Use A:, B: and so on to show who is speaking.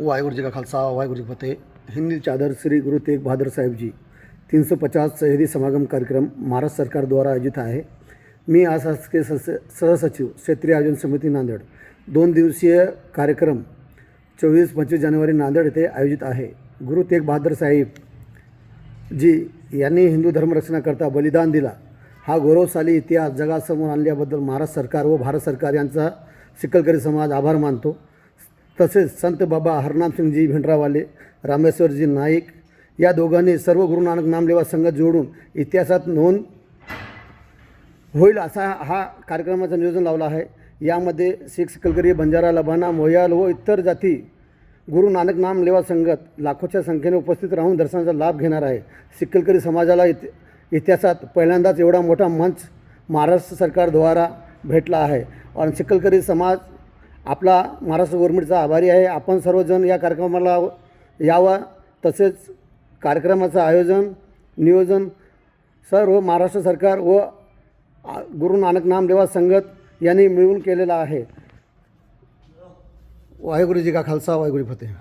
A: वाहेगुरु जी का खालसा वाहेगुरु जी फतेह. हिंदी चादर श्री गुरु तेग बहादुर साहेब जी तीन सौ पचास शहीदी समागम कार्यक्रम महाराष्ट्र सरकार द्वारा आयोजित आहे. मी आज शासकीय सहसचिव क्षेत्रीय आयोजन समिती नांदेड. दोन दिवसीय कार्यक्रम चोवीस पंचवीस जानेवारी नांदेड येथे आयोजित आहे. गुरु तेग बहादूर साहेब जी यांनी हिंदू धर्मरक्षणाकरता बलिदान दिला. हा गौरवशाली इतिहास जगासमोर आणल्याबद्दल महाराष्ट्र सरकार व भारत सरकार यांचा सिकलकरी समाज आभार मानतो. तसेच संत बाबा हरनामसिंगजी भेंडरावाले रामेश्वरजी नाईक या दोघांनी सर्व गुरु नानक नामलेवा संघ जोडून इतिहासात नोंद होईल असा हा कार्यक्रमाचं नियोजन लावला आहे. यामध्ये शीख सिकलकरी बंजारा लबाना मोयाल व इतर जाती गुरु नानक नाम लेवा संगत लाखोच्या संख्येने उपस्थित राहून दर्शनाचा लाभ घेणार आहे. सिक्कलकरी समाजाला इत इतिहासात पहिल्यांदाच एवढा मोठा मंच महाराष्ट्र सरकारद्वारा भेटला आहे. आणि सिक्कलकरी समाज आपला महाराष्ट्र गव्हर्मेंटचा आभारी आहे. आपण सर्वजण या कार्यक्रमाला यावं. तसेच कार्यक्रमाचं आयोजन नियोजन सर्व महाराष्ट्र सरकार व गुरु नानक नामदेवा संगत यांनी मिळून केलेला आहे. वाहेगुरुजी का खालसा? वाहेगुरु फतेह.